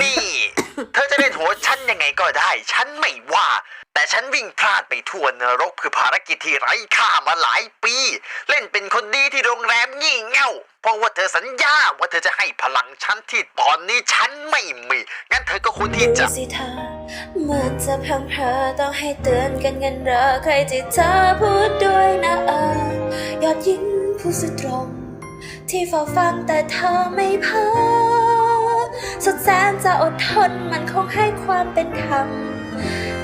นี่ เธอจะเล่นหัวฉันยังไงก็ได้ ฉันไม่ว่า แต่ฉันวิ่งพลาดไปทั่วนรกคือภารกิจที่ไร้ค่ามาหลายปี เล่นเป็นคนดีที่โรงแรมงี่เง่า เพราะว่าเธอสัญญาว่าเธอจะให้พลังฉันที่ตอนนี้ฉันไม่มี งั้นเธอก็ควรที่จะเมือจะพลังเพอต้องให้เตือนกันงันรอใครที่เธอพูดด้วยนะเออยอดยิ้มผู้สตรง ที่เฝ้าฟังแต่เธอไม่พา สุดแสนจะอดทนมันคงให้ความเป็นธรรม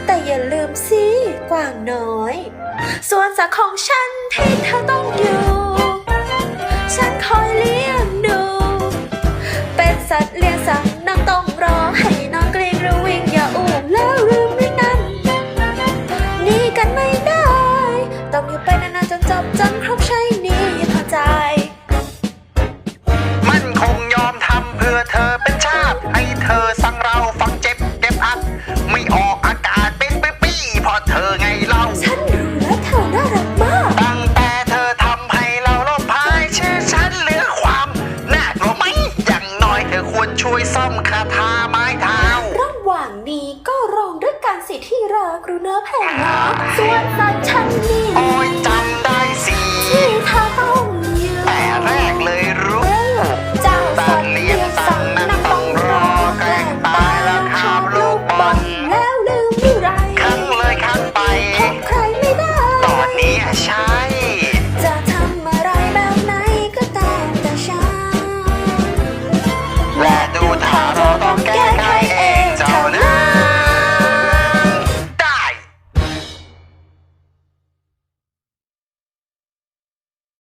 แต่อย่าลืมสิกว่างน้อย ส่วนสักของฉันที่เธอต้องอยู่ สิที่รักรู้เนื้อแผ่นนะส่วนสัตว์ฉันนี่โอ้ยใจ